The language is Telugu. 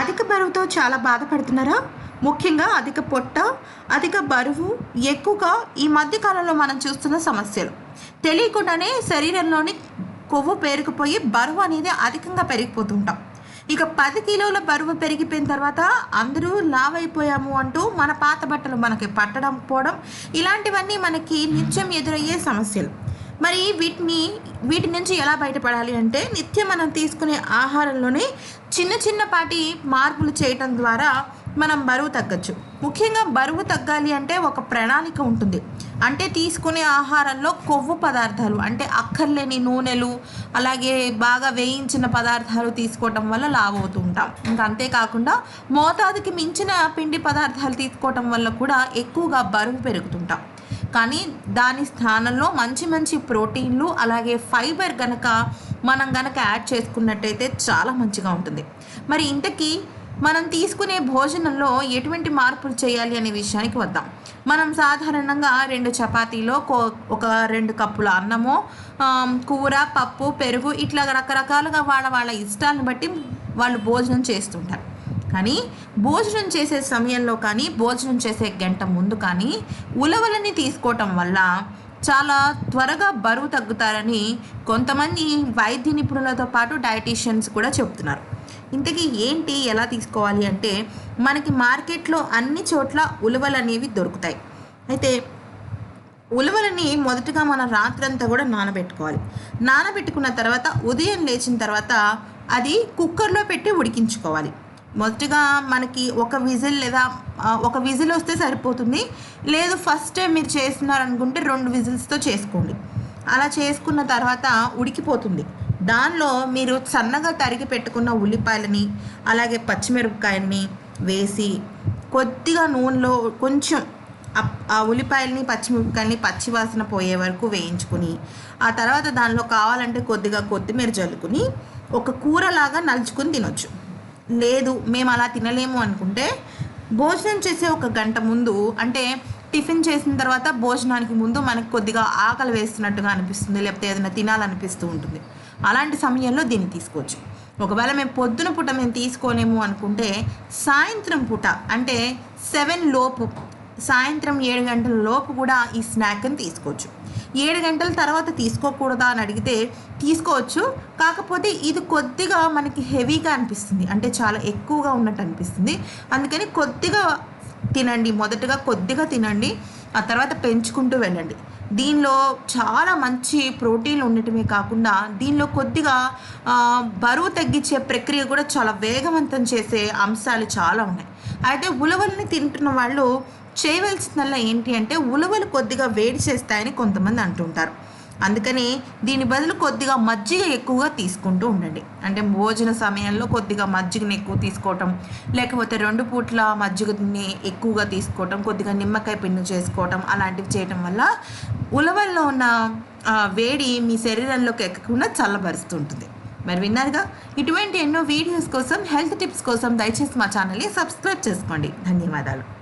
అధిక బరువుతో చాలా బాధపడుతున్నారా? ముఖ్యంగా అధిక పొట్ట అధిక బరువు ఎక్కువగా ఈ మధ్య కాలంలో మనం చూస్తున్న సమస్యలు. తెలియకుండానే శరీరంలోని కొవ్వు పేరుకుపోయి బరువు అనేది అధికంగా పెరిగిపోతుంటాం. ఇక పది కిలోల బరువు పెరిగిపోయిన తర్వాత అందరూ లావ్ అయిపోయాము అంటూ మన పాత బట్టలు మనకి పట్టడం పోవడం ఇలాంటివన్నీ మనకి నిత్యం ఎదురయ్యే సమస్యలు. మరి వీటిని వీటి నుంచి ఎలా బయటపడాలి అంటే నిత్యం మనం తీసుకునే ఆహారంలోనే చిన్న చిన్నపాటి మార్పులు చేయటం ద్వారా మనం బరువు తగ్గచ్చు. ముఖ్యంగా బరువు తగ్గాలి అంటే ఒక ప్రణాళిక ఉంటుంది. అంటే తీసుకునే ఆహారంలో కొవ్వు పదార్థాలు అంటే అక్కర్లేని నూనెలు అలాగే బాగా వేయించిన పదార్థాలు తీసుకోవటం వల్ల లావ్ అవుతూ ఉంటాం ఇంకా అంతేకాకుండా మోతాదుకి మించిన పిండి పదార్థాలు తీసుకోవటం వల్ల కూడా ఎక్కువగా బరువు పెరుగుతుంటాం. కానీ దాని స్థానంలో మంచి మంచి ప్రోటీన్లు అలాగే ఫైబర్ గనక మనం గనక యాడ్ చేసుకున్నట్టయితే చాలా మంచిగా ఉంటుంది. మరి ఇంతకీ మనం తీసుకునే భోజనంలో ఎటువంటి మార్పులు చేయాలి అనే విషయానికి వద్దాం. మనం సాధారణంగా రెండు చపాతీలో ఒక రెండు కప్పుల అన్నము కూర పప్పు పెరుగు ఇట్లా రకరకాలుగా వాళ్ళ వాళ్ళ ఇష్టాలను బట్టి వాళ్ళు భోజనం చేస్తుంటారు. కానీ భోజనం చేసే సమయంలో కానీ భోజనం చేసే గంట ముందు కానీ ఉలవలని తీసుకోవటం వల్ల చాలా త్వరగా బరువు తగ్గుతారని కొంతమంది వైద్య నిపుణులతో పాటు డైటీషియన్స్ కూడా చెప్తున్నారు ఇంతకీ ఏంటి ఎలా తీసుకోవాలి అంటే మనకి మార్కెట్లో అన్ని చోట్ల ఉలవలు అనేవి దొరుకుతాయి. అయితే ఉలవలని మొదటగా మనం రాత్రంతా కూడా నానబెట్టుకోవాలి. నానబెట్టుకున్న తర్వాత ఉదయం లేచిన తర్వాత అది కుక్కర్లో పెట్టి ఉడికించుకోవాలి. మొదటగా మనకి ఒక విజిల్ లేదా ఒక విజిల్ వస్తే సరిపోతుంది. లేదు ఫస్ట్ టైం మీరు చేస్తున్నారనుకుంటే రెండు విజిల్స్తో చేసుకోండి. అలా చేసుకున్న తర్వాత ఉడికిపోతుంది. దానిలో మీరు సన్నగా తరిగి పెట్టుకున్న ఉల్లిపాయలని అలాగే పచ్చిమిరపకాయలని వేసి కొద్దిగా నూనెలో కొంచెం ఆ ఉల్లిపాయలని పచ్చిమిరపకాయలని పచ్చివాసన పోయే వరకు వేయించుకుని ఆ తర్వాత దానిలో కావాలంటే కొద్దిగా కొత్తిమీర జల్లుకుని ఒక కూరలాగా నలుచుకుని తినొచ్చు. లేదు మేము అలా తినలేము అనుకుంటే భోజనం చేసే ఒక గంట ముందు అంటే టిఫిన్ చేసిన తర్వాత భోజనానికి ముందు మనకు కొద్దిగా ఆకలి వేస్తున్నట్టుగా అనిపిస్తుంది లేకపోతే ఏదైనా తినాలనిపిస్తూ ఉంటుంది. అలాంటి సమయంలో దీన్ని తీసుకోవచ్చు. ఒకవేళ మేము పొద్దున పూట మేము తీసుకోలేము అనుకుంటే సాయంత్రం పూట అంటే సెవెన్ లోపు సాయంత్రం ఏడు గంటల లోపు కూడా ఈ స్నాక్ని తీసుకోవచ్చు. ఏడు గంటల తర్వాత తీసుకోకూడదా అని అడిగితే తీసుకోవచ్చు. కాకపోతే ఇది కొద్దిగా మనకి హెవీగా అనిపిస్తుంది. అంటే చాలా ఎక్కువగా ఉన్నట్టు అనిపిస్తుంది. అందుకని కొద్దిగా తినండి. మొదటగా కొద్దిగా తినండి. ఆ తర్వాత పెంచుకుంటూ వెళ్ళండి. దీనిలో చాలా మంచి ప్రోటీన్లు ఉండటమే కాకుండా దీనిలో కొద్దిగా బరువు తగ్గించే ప్రక్రియ కూడా చాలా వేగవంతం చేసే అంశాలు చాలా ఉన్నాయి. అయితే ఉలవల్ని తింటున్న వాళ్ళు చేయవలసిందల్లా ఏంటి అంటే ఉలవలు కొద్దిగా వేడి చేస్తాయని కొంతమంది అంటుంటారు. అందుకని దీని బదులు కొద్దిగా మజ్జిగ ఎక్కువగా తీసుకుంటూ ఉండండి. అంటే భోజన సమయంలో కొద్దిగా మజ్జిగని ఎక్కువ తీసుకోవటం లేకపోతే రెండు పూట్ల మజ్జిగని ఎక్కువగా తీసుకోవటం కొద్దిగా నిమ్మకాయ పిండి చేసుకోవటం అలాంటివి చేయటం వల్ల ఉలవల్లో ఉన్న వేడి మీ శరీరంలోకి ఎక్కకుండా చల్లబరుస్తుంటుంది. మరి విన్నారుగా? ఇటువంటి ఎన్నో వీడియోస్ కోసం హెల్త్ టిప్స్ కోసం దయచేసి మా ఛానల్ని సబ్స్క్రైబ్ చేసుకోండి. ధన్యవాదాలు.